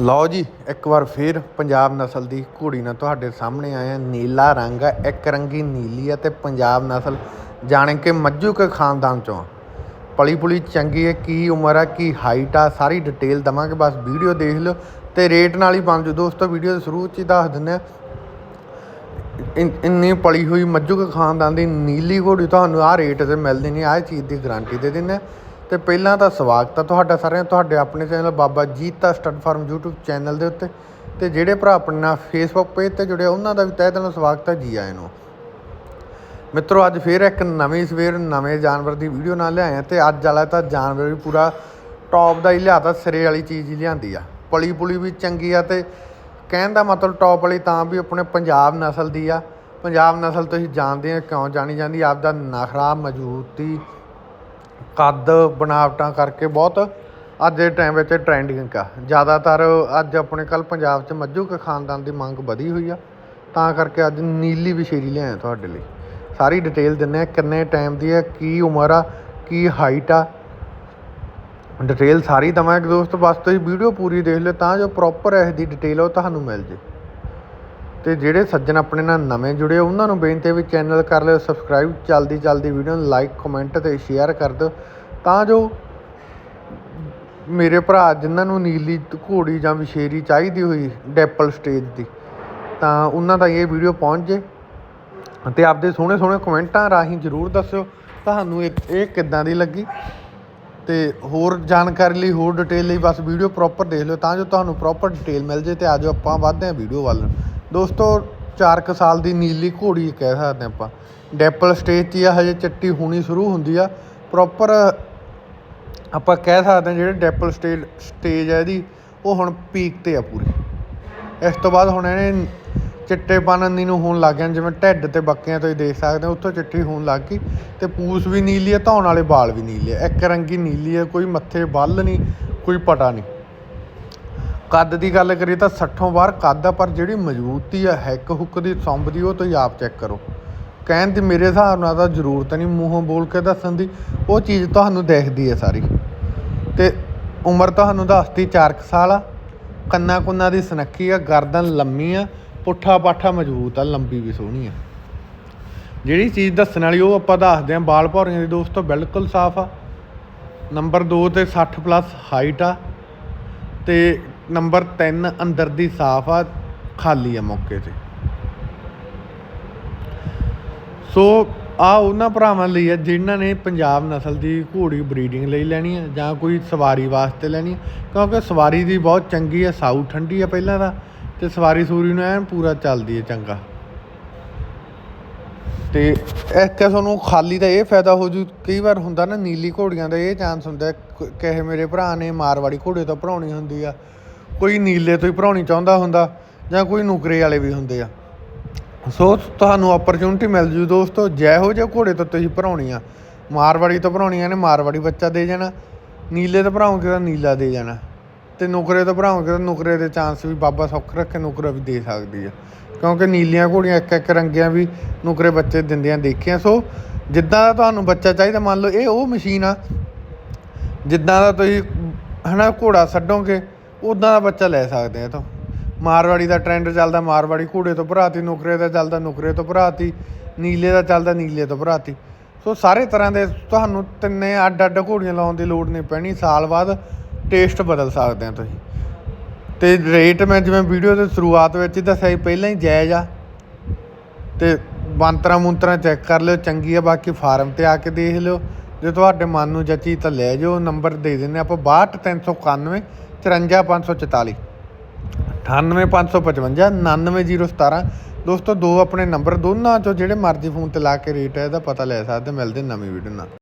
ਲਓ ਜੀ, ਇੱਕ ਵਾਰ ਫੇਰ ਪੰਜਾਬ ਨਸਲ ਦੀ ਘੋੜੀ ਨਾਲ ਤੁਹਾਡੇ ਸਾਹਮਣੇ ਆਇਆ ਨੀਲਾ ਰੰਗ ਹੈ, ਇੱਕ ਰੰਗੀ ਨੀਲੀ ਹੈ ਤੇ ਪੰਜਾਬ ਨਸਲ ਜਾਣੇ ਕਿ ਮੱਝੂ ਕੇ ਖਾਨਦਾਨ ਚੋਂ ਪਲੀ ਪੁਲੀ ਚੰਗੀ ਹੈ, ਕੀ ਉਮਰ ਹੈ, ਕੀ ਹਾਈਟ ਆ, ਸਾਰੀ ਡਿਟੇਲ ਦਵਾਂਗੇ, ਬਸ ਵੀਡੀਓ ਦੇਖ ਲਿਓ ਤੇ ਰੇਟ ਨਾਲ ਹੀ ਬਣ ਜਾਓ ਦੋਸਤੋ ਵੀਡੀਓ ਦੇ ਸ਼ੁਰੂ 'ਚ ਹੀ ਦੱਸ ਦਿੰਦੇ ਆ ਇੰਨੀ ਪਲੀ ਹੋਈ ਮੱਝੂ ਕੇ ਖਾਨਦਾਨ ਦੀ ਨੀਲੀ ਘੋੜੀ, ਤੁਹਾਨੂੰ ਆਹ ਰੇਟ ਤੇ ਮਿਲਦੀ ਨਹੀਂ, ਆਹ ਚੀਜ਼ ਦੀ ਗਾਰੰਟੀ ਦੇ ਦਿੰਦੇ ਹਾਂ। ਤੇ ਪਹਿਲਾਂ ਤਾਂ ਸਵਾਗਤ ਹੈ ਤੁਹਾਡਾ ਸਾਰਿਆਂ ਤੁਹਾਡੇ ਆਪਣੇ channel Baba Jita stud farm YouTube channel ਦੇ ਉੱਤੇ। ਤੇ ਜਿਹੜੇ ਭਰਾ ਆਪਣੇ ਨਾਲ Facebook ਪੇਜ ਤੇ ਜੁੜੇ ਉਹਨਾਂ ਦਾ ਵੀ ਤਹਿ ਦਿਲੋਂ ਸਵਾਗਤ ਹੈ ਜੀ ਆਇਆਂ ਨੂੰ। ਮਿੱਤਰੋ, ਅੱਜ ਫੇਰ ਇੱਕ ਨਵੀਂ ਸਵੇਰ, ਨਵੇਂ ਜਾਨਵਰ ਦੀ ਵੀਡੀਓ ਨਾਲ ਲਿਆਏ ਆ ਤੇ ਅੱਜ ਵਾਲਾ ਤਾਂ ਜਾਨਵਰ ਵੀ ਪੂਰਾ ਟੌਪ ਦਾ ਹੀ ਲਿਆਤਾ, ਸਿਰੇ ਵਾਲੀ ਚੀਜ਼ ਹੀ ਲਿਆਂਦੀ ਆ। ਪਲੀ ਪੁਲੀ ਵੀ ਚੰਗੀ ਆ ਤੇ ਕਹਿਣ ਦਾ ਮਤਲਬ ਟੌਪ ਵਾਲੀ ਤਾਂ ਵੀ ਆਪਣੇ ਪੰਜਾਬ ਨਸਲ ਦੀ ਆ। ਪੰਜਾਬ ਨਸਲ ਤੁਸੀਂ ਜਾਣਦੇ ਆ ਕਿਉਂ ਜਾਣੀ ਜਾਂਦੀ, ਆਪਦਾ ਨਖਰਾ, ਮਜ਼ਬੂਤੀ ਕੱਦ ਬਣਾਵਟਾਂ ਕਰਕੇ ਬਹੁਤ ਅੱਜ ਦੇ ਟਾਈਮ ਵਿੱਚ ਟ੍ਰੈਂਡਿੰਗ ਆ। ਜ਼ਿਆਦਾਤਰ ਅੱਜ ਆਪਣੇ ਕੱਲ ਪੰਜਾਬ 'ਚ ਮੱਝੂ ਕੇ ਖਾਨਦਾਨ ਦੀ ਮੰਗ ਵਧੀ ਹੋਈ ਆ। ਤਾਂ ਕਰਕੇ ਅੱਜ ਨੀਲੀ ਵਿਸ਼ੇਰੀ ਲਿਆਇਆ ਤੁਹਾਡੇ ਲਈ। ਸਾਰੀ ਡਿਟੇਲ ਦਿੰਨੇ ਆ ਕਿੰਨੇ ਟਾਈਮ ਦੀ ਹੈ ਕੀ ਉਮਰ ਆ, ਕੀ ਹਾਈਟ ਆ। ਡਿਟੇਲ ਸਾਰੀ ਦਵਾਂਗੇ ਦੋਸਤ, ਬਸ ਤੁਸੀਂ ਵੀਡੀਓ ਪੂਰੀ ਦੇਖ ਲਿਓ ਤਾਂ ਜੋ ਪ੍ਰੋਪਰ ਇਸ ਦੀ ਡਿਟੇਲ ਉਹ ਤੁਹਾਨੂੰ ਮਿਲ ਜੇ। ਤੇ ਜਿਹੜੇ ਸੱਜਣ ਆਪਣੇ ਨਾਲ ਨਵੇਂ ਜੁੜੇ, ਉਹਨਾਂ ਨੂੰ ਬੇਨਤੀ ਹੈ ਵੀ ਚੈਨਲ ਕਰ ਲਿਓ ਸਬਸਕ੍ਰਾਈਬ ਜਲਦੀ ਜਲਦੀ ਵੀਡੀਓ ਨੂੰ ਲਾਈਕ ਕਮੈਂਟ ਤੇ ਸ਼ੇਅਰ ਕਰ ਦਿਓ। ਤਾਂ ਜੋ ਮੇਰੇ ਭਰਾ ਜਿਨ੍ਹਾਂ ਨੂੰ ਨੀਲੀ ਘੋੜੀ ਜਾਂ ਵਿਸ਼ੇਰੀ ਚਾਹੀਦੀ ਹੋਈ ਡੈਪਲ ਸਟੇਜ ਦੀ, ਤਾਂ ਉਹਨਾਂ ਦਾ ਇਹ ਵੀਡੀਓ ਪਹੁੰਚ ਜੇ। ਤੇ ਆਪਦੇ ਸੋਹਣੇ ਸੋਹਣੇ ਕਮੈਂਟਾਂ ਰਾਹੀਂ ਜਰੂਰ ਦੱਸਿਓ, ਤੁਹਾਨੂੰ ਇਹ ਇਹ ਕਿੱਦਾਂ ਦੀ ਲੱਗੀ। ਤੇ ਹੋਰ ਜਾਣਕਾਰੀ ਲਈ, ਹੋਰ ਡਿਟੇਲ ਲਈ ਬਸ ਵੀਡੀਓ ਪ੍ਰੋਪਰ ਦੇਖ ਲਿਓ, ਤਾਂ ਜੋ ਤੁਹਾਨੂੰ ਪ੍ਰੋਪਰ ਡਿਟੇਲ ਮਿਲ ਜੇ ਤੇ ਆਜੋ ਆਪਾਂ ਵੱਧਦੇ ਹਾਂ ਵੀਡੀਓ ਵੱਲ। ਦੋਸਤੋ 4 ਸਾਲ ਦੀ ਨੀਲੀ ਘੋੜੀ ਕਹਿ ਸਕਦੇ ਆਪਾਂ। ਡੈਪਲ ਸਟੇਜ 'ਚ ਆ, ਹਜੇ ਚੱਟੀ ਹੋਣੀ ਸ਼ੁਰੂ ਹੁੰਦੀ ਆ। ਪ੍ਰੋਪਰ ਆਪਾਂ ਕਹਿ ਸਕਦੇ ਹਾਂ, ਜਿਹੜੇ ਡੈਪਲ ਸਟੇਜ ਸਟੇਜ ਹੈ ਇਹਦੀ, ਉਹ ਹੁਣ ਪੀਕ ਤੇ ਆ ਪੂਰੀ। ਇਸ ਤੋਂ ਬਾਅਦ ਹੁਣ ਇਹਨੇ ਚਿੱਟੇ ਪਾਨੰਦੀ ਨੂੰ ਹੋਣ ਲੱਗ ਗਿਆ, ਜਿਵੇਂ ਢਿੱਡ ਤੇ ਬੱਕਿਆਂ ਤੋਂ ਹੀ ਦੇਖ ਸਕਦੇ ਹੋ, ਉੱਥੋਂ ਚਿੱਟੀ ਹੋਣ ਲੱਗ ਗਈ। ਤੇ ਪੂਛ ਵੀ ਨੀਲੀ ਹੈ ਧੌਣ ਵਾਲੇ ਵਾਲ ਵੀ ਨੀਲੇ ਆ। ਇੱਕ ਰੰਗੀ ਨੀਲੀ ਹੈ ਕੋਈ ਮੱਥੇ ਬੱਲ ਨਹੀਂ ਕੋਈ ਪਟਾ ਨਹੀਂ ਕੱਦ ਦੀ ਗੱਲ ਕਰੀਏ ਤਾਂ 60 ਬਾਹਰ ਕੱਦ ਆ, ਪਰ ਜਿਹੜੀ ਮਜ਼ਬੂਤੀ ਆ, ਹੈਕ ਹੁੱਕ ਦੀ ਸੰਭ ਦੀ, ਉਹ ਤੁਸੀਂ ਆਪ ਚੈੱਕ ਕਰੋ। ਕਹਿਣ ਦੀ ਮੇਰੇ ਹਿਸਾਬ ਨਾਲ ਤਾਂ ਜ਼ਰੂਰਤ ਨਹੀਂ ਮੂੰਹੋਂ ਬੋਲ ਕੇ ਦੱਸਣ ਦੀ, ਉਹ ਚੀਜ਼ ਤੁਹਾਨੂੰ ਦਿਖਦੀ ਹੈ ਸਾਰੀ। ਤੇ ਉਮਰ ਤੁਹਾਨੂੰ ਦੱਸਤੀ 4 ਸਾਲ ਆ, ਕੰਨਾਂ ਕੁੰਨਾਂ ਦੀ ਸਨੱਖੀ ਆ, ਗਰਦਨ ਲੰਮੀ ਆ, ਪੁੱਠਾ ਪਾਠਾ ਮਜ਼ਬੂਤ ਆ, ਲੰਬੀ ਵੀ ਸੋਹਣੀ ਆ। ਜਿਹੜੀ ਚੀਜ਼ ਦੱਸਣ ਵਾਲੀ, ਉਹ ਆਪਾਂ ਦੱਸਦੇ ਆਂ, ਬਾਲ ਭੌਰੀਆਂ ਦੀ ਦੋਸਤੋ, ਬਿਲਕੁਲ ਸਾਫ਼ ਆ। ਨੰਬਰ 2 ਤੇ 60 ਪਲੱਸ ਹਾਈਟ ਆ। ਤੇ ਨੰਬਰ 3 ਅੰਦਰ ਦੀ ਸਾਫ਼ ਆ, ਖਾਲੀ ਆ ਮੌਕੇ ਤੇ। ਸੋ ਆ ਉਹਨਾਂ ਭਰਾਵਾਂ ਲਈ ਆ ਜਿਨ੍ਹਾਂ ਨੇ ਪੰਜਾਬ ਨਸਲ ਦੀ ਘੋੜੀ ਬਰੀਡਿੰਗ ਲਈ ਲੈਣੀ ਹੈ ਜਾਂ ਕੋਈ ਸਵਾਰੀ ਵਾਸਤੇ ਲੈਣੀ ਹੈ ਕਿਉਂਕਿ ਸਵਾਰੀ ਦੀ ਬਹੁਤ ਚੰਗੀ ਹੈ ਸਾਊ ਠੰਡੀ ਹੈ ਪਹਿਲਾਂ ਦਾ ਤੇ ਸਵਾਰੀ ਸੂਰੀ ਨੂੰ ਐਨ ਪੂਰਾ ਚੱਲਦੀ ਹੈ ਚੰਗਾ। ਤੇ ਇੱਕ ਤੁਹਾਨੂੰ ਖਾਲੀ ਦਾ ਇਹ ਫਾਇਦਾ ਹੋ ਜੂ, ਕਈ ਵਾਰ ਹੁੰਦਾ ਨਾ ਨੀਲੀ ਘੋੜੀਆਂ ਦਾ ਇਹ ਚਾਂਸ ਹੁੰਦਾ ਕਹੇ ਮੇਰੇ ਭਰਾ ਨੇ ਮਾਰਵਾੜੀ ਘੋੜੇ ਤੋਂ ਭਰਾਉਣੀ ਹੁੰਦੀ ਆ। ਕੋਈ ਨੀਲੇ ਤੋਂ ਹੀ ਭਰਾਉਣੀ ਚਾਹੁੰਦਾ ਹੁੰਦਾ ਜਾਂ ਕੋਈ ਨੁਕਰੇ ਵਾਲੇ ਵੀ ਹੁੰਦੇ ਆ। ਸੋ ਤੁਹਾਨੂੰ ਓਪਰਚੁਨਿਟੀ ਮਿਲ ਜੂ ਦੋਸਤੋ, ਜੈ ਹੋ ਜੇ ਘੋੜੇ ਤੋਂ ਤੁਸੀਂ ਭਰਾਉਣੀ ਆ। ਮਾਰਵਾੜੀ ਤੋਂ ਭਰਾਉਣੀਆਂ ਨੇ, ਮਾਰਵਾੜੀ ਬੱਚਾ ਦੇ ਜਾਣਾ। ਨੀਲੇ ਤੋਂ ਭਰਾਉਂਗੇ ਤਾਂ ਨੀਲਾ ਦੇ ਜਾਣਾ। ਤੇ ਨੁਕਰੇ ਤੋਂ ਭਰਾਉਂਗੇ ਤਾਂ ਨੁਕਰੇ ਦੇ ਚਾਂਸ ਵੀ ਬਾਬਾ ਸੁੱਖ ਰੱਖੇ, ਨੁਕਰਾ ਵੀ ਦੇ ਸਕਦੀ ਆ। ਕਿਉਂਕਿ ਨੀਲੀਆਂ ਘੋੜੀਆਂ ਇੱਕ ਇੱਕ ਰੰਗੀਆਂ ਵੀ ਨੁਕਰੇ ਬੱਚੇ ਦਿੰਦੀਆਂ ਦੇਖੀਆਂ। ਸੋ ਜਿੱਦਾਂ ਦਾ ਤੁਹਾਨੂੰ ਬੱਚਾ ਚਾਹੀਦਾ, ਮੰਨ ਲਓ ਇਹ ਉਹ ਮਸ਼ੀਨ ਆ। ਜਿੱਦਾਂ ਦਾ ਤੁਸੀਂ ਹਨਾ ਘੋੜਾ ਛੱਡੋਗੇ ਉਦਾਂ ਦਾ ਬੱਚਾ ਲੈ ਸਕਦੇ ਆ ਇਹ ਤੋਂ। ਮਾਰਵਾੜੀ ਦਾ ਟ੍ਰੈਂਡ ਚੱਲਦਾ, ਮਾਰਵਾੜੀ ਘੋੜੇ ਤੋਂ ਭਰਾਤੀ, ਨੁਕਰੇ ਦਾ ਚੱਲਦਾ, ਨੁਕਰੇ ਤੋਂ ਭਰਾਤੀ, ਨੀਲੇ ਦਾ ਚੱਲਦਾ, ਨੀਲੇ ਤੋਂ ਭਰਾਤੀ। ਸੋ ਸਾਰੇ ਤਰ੍ਹਾਂ ਦੇ ਤੁਹਾਨੂੰ ਤਿੰਨੇ ਅੱਡ ਅੱਡ ਘੋੜੀਆਂ ਲਾਉਣ ਦੀ ਲੋੜ ਨਹੀਂ ਪੈਣੀ। ਸਾਲ ਬਾਅਦ ਟੇਸਟ ਬਦਲ ਸਕਦੇ ਆ ਤੁਸੀਂ। ਤੇ ਰੇਟ ਮੈਂ ਜਿਵੇਂ ਵੀਡੀਓ ਦੇ ਸ਼ੁਰੂਆਤ ਵਿੱਚ ਹੀ ਦੱਸਿਆ ਸੀ, ਪਹਿਲਾਂ ਹੀ ਜਾਇਜ਼ ਆ। ਤੇ ਬੰਤਰਾ ਮੁੰਤਰਾ ਚੈੱਕ ਕਰ ਲਿਓ, ਚੰਗੀ ਆ, ਬਾਕੀ ਫਾਰਮ ਤੇ ਆ ਕੇ ਦੇਖ ਲਿਓ। ਜੇ ਤੁਹਾਡੇ ਮਨ ਨੂੰ ਜੱਚੀ ਤਾਂ ਲੈ ਜਾਓ ਨੰਬਰ ਦੇ ਦਿੰਨੇ ਆਪਾਂ 62391 54544 98555 99017 ਦੋਸਤੋ, ਦੋ ਆਪਣੇ ਨੰਬਰ, ਦੋਨਾਂ ਚੋਂ ਜਿਹੜੇ ਮਰਜ਼ੀ ਫੋਨ ਤੇ ਲਾ ਕੇ ਰੇਟ ਹੈ ਇਹਦਾ ਪਤਾ ਲੈ ਸਕਦੇ, ਮਿਲਦੇ ਨਵੀਂ ਵੀਡੀਓ ਨਾਲ।